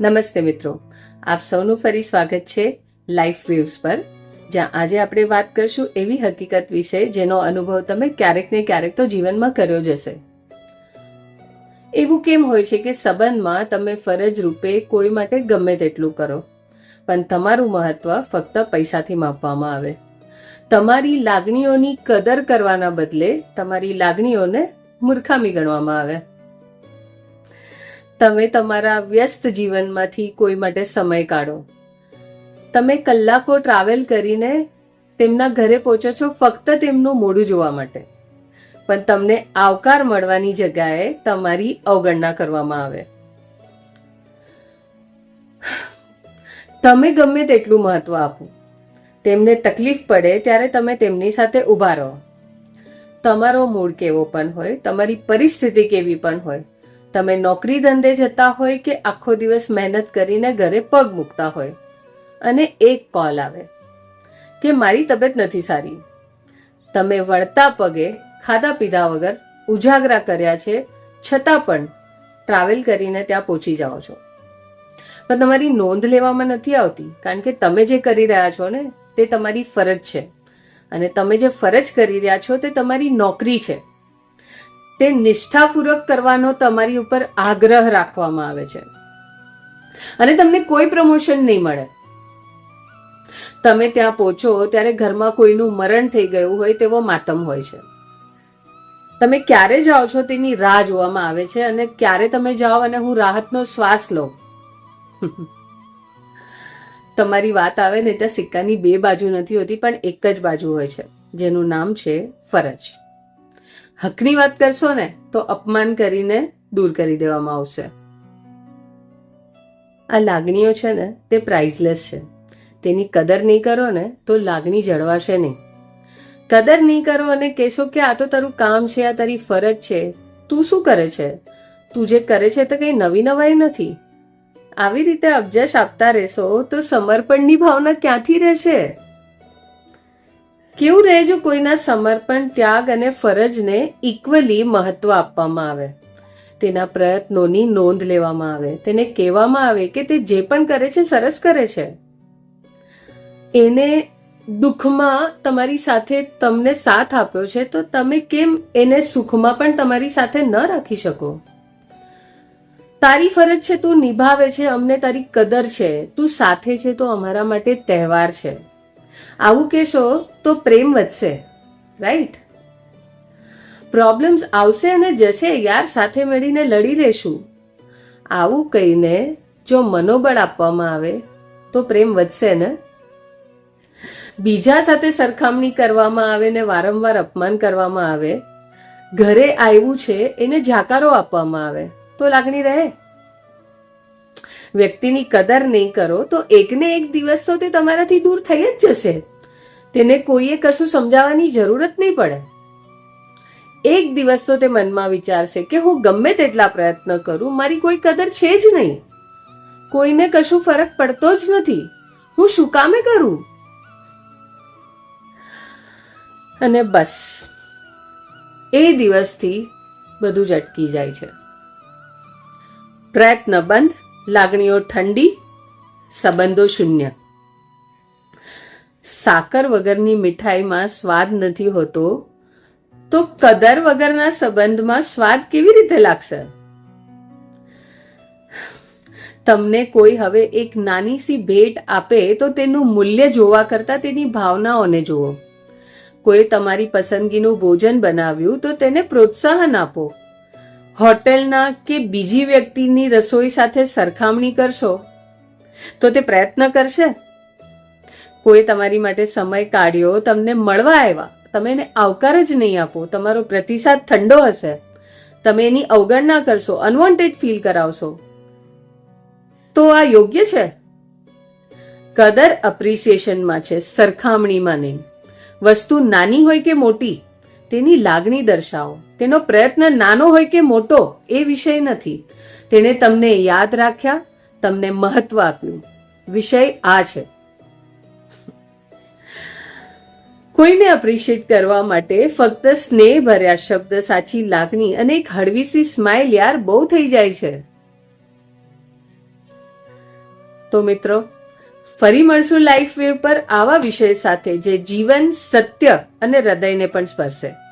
નમસ્તે મિત્રો. આપ સૌનું ફરી સ્વાગત છે લાઈફ વ્યૂઝ પર. જ્યાં આજે આપણે વાત કરશું એવી હકીકત વિશે જેનો અનુભવ તમે ક્યારેક ને ક્યારેક તો જીવનમાં કર્યો જ હશે. એવું કેમ હોય છે કે સંબંધમાં તમે ફરજ રૂપે કોઈ માટે ગમે તેટલું કરો, પણ તમારું મહત્વ ફક્ત પૈસાથી માપવામાં આવે. તમારી લાગણીઓની કદર કરવાના બદલે તમારી લાગણીઓને મૂર્ખામી ગણવામાં આવે. તમે તમારા વ્યસ્ત જીવનમાંથી કોઈ માટે સમય કાઢો. તમે કલાકો ટ્રાવેલ કરીને તેમના ઘરે પહોંચો છો ફક્ત તેમનું મોઢું જોવા માટે. પણ તમને આવકાર મળવાની જગ્યાએ તમારી અવગણના કરવામાં આવે. તમે ગમે તેટલું મહત્વ આપો. તેમને તકલીફ પડે ત્યારે તમે તેમની સાથે ઊભા રહો. તમારો મૂડ કેવો પણ હોય, તમારી પરિસ્થિતિ કેવી પણ હોય તમે નોકરી ધંધે જતા હોય કે આખો દિવસ મહેનત કરીને ઘરે પગ મૂકતા હોય? અને એક કોલ આવે કે, મારી તબિયત નથી સારી. તમે વળતા પગે ખાધા પીધા વગર ઉજાગરા કર્યા છે, છતાં પણ ટ્રાવેલ કરીને ત્યાં પહોંચી જાઓ છો. પણ તમારી નોંધ લેવામાં નથી આવતી, કારણ કે તમે જે કરી રહ્યા છો ને, તે તમારી ફરજ છે. અને તમે જે ફરજ કરી રહ્યા છો, તે તમારી નોકરી છે. તે નિષ્ઠાપૂર્વક કરવાનો તમારી ઉપર આગ્રહ રાખવામાં આવે છે. અને તમને કોઈ પ્રમોશન નહીં મળે. તમે ત્યાં પહોંચો ત્યારે ઘરમાં કોઈનું મરણ થઈ ગયું હોય તેવો માતમ હોય છે. તમે ક્યારે જાઓ છો તેની રાહ જોવામાં આવે છે અને ક્યારે તમે જાઓ અને હું રાહતનો શ્વાસ લઉં? તમારી વાત આવે ને ત્યાં સિક્કાની બે બાજુ નથી હોતી પણ એક જ બાજુ હોય છે, જેનું નામ છે ફરજ. હકની વાત કરશો ને, તો અપમાન કરીને દૂર કરી દેવામાં આવશે. આ લાગણીઓ છે ને, તે પ્રાઇઝલેસ છે. તેની કદર નહીં કરો ને, તો લાગણી જળવાશે નહીં. કદર નહીં કરો અને કહેશો કે આ તો તારું કામ છે, આ તારી ફરજ છે. તું શું કરે છે? તું જે કરે છે તો કંઈ નવી નવાઈ નથી. આવી રીતે અબજશ આપતા રહેશો તો સમર્પણની ભાવના ક્યાંથી રહેશે? કેવું રહે જો કોઈના સમર્પણ, ત્યાગ અને ફરજને ઇક્વલી મહત્વ આપવામાં આવે? તેના પ્રયત્નોની નોંધ લેવામાં આવે. તેને કહેવામાં આવે કે તે જે પણ કરે છે, સરસ કરે છે. એને દુઃખમાં તમારી સાથે તમને સાથ આપ્યો છે, તો તમે કેમ એને સુખમાં પણ તમારી સાથે ન રાખી શકો? તારી ફરજ છે, તું નિભાવે છે, અમને તારી કદર છે, તું સાથે છે, તો અમારા માટે તહેવાર છે. આવું કહેશો તો પ્રેમ વધશે રાઈટ પ્રોબ્લેમ્સ આવશે અને જશે યાર, સાથે મળીને લડી લેશું આવું કહીને જો મનોબળ આપવામાં આવે તો પ્રેમ વધશે ને? બીજા સાથે સરખામણી કરવામાં આવે ને વારંવાર અપમાન કરવામાં આવે, ઘરે આવ્યું છે, એને જાકારો આપવામાં આવે, તો લાગણી રહે. વ્યક્તિની કદર નહીં કરો, તો એકને એક દિવસ તો તે તમારાથી દૂર થઈ જ જશે. તેને કોઈએ કશું સમજાવવાની જરૂરત નહીં પડે. એક દિવસ તો તે મનમાં વિચારશે કે હું ગમે તેટલા પ્રયત્ન કરું, મારી કોઈ કદર છે જ નહીં. કોઈને કશું ફરક પડતો જ નથી. હું શું કામે કરું? અને બસ. એ દિવસથી બધું જ અટકી જાય છે. પ્રયત્ન બંધ લાગણીઓ ઠંડી, સંબંધો શૂન્ય. સાકર વગરની મીઠાઈમાં સ્વાદ નથી હોતો, તો કદર વગરના સંબંધમાં સ્વાદ કેવી રીતે લાગશે? તમને કોઈ હવે એક નાની સી ભેટ આપે તો તેનું મૂલ્ય જોવા કરતા તેની ભાવનાઓને જુઓ. કોઈ તમારી પસંદગીનું ભોજન બનાવ્યું તો તેને પ્રોત્સાહન આપો. હોટેલના કે બીજી વ્યક્તિની રસોઈ સાથે સરખામણી કરશો? તો તે પ્રયત્ન કરશે? કોઈ તમારી માટે સમય કાઢ્યો, તમને મળવા આવ્યા. તમે એને આવકાર જ નહીં આપો. તમારો પ્રતિસાદ ઠંડો હશે. તમે એની અવગણના કરશો અનવોન્ટેડ ફીલ કરાવશો. તો આ યોગ્ય છે? કદર અપ્રિસિએશનમાં છે, સરખામણીમાં નહીં. વસ્તુ નાની હોય કે મોટી? તેની લાગણી દર્શાવો. તેનો પ્રયત્ન નાનો હોય કે મોટો, એ વિષય નથી. તેણે તમને યાદ રાખ્યા, તમને મહત્વ આપ્યું. વિષય આ છે. કોઈને અપ્રિશિએટ કરવા માટે ફક્ત સ્નેહ ભર્યા શબ્દ સાચી લાગણી અને એક હળવીસી સ્માઇલ યાર બહુ થઈ જાય છે. તો મિત્રો, ફરી મળશું લાઈફ વેવ પર આવા વિષય સાથે જે જીવન, સત્ય અને હૃદયને પણ સ્પર્શે.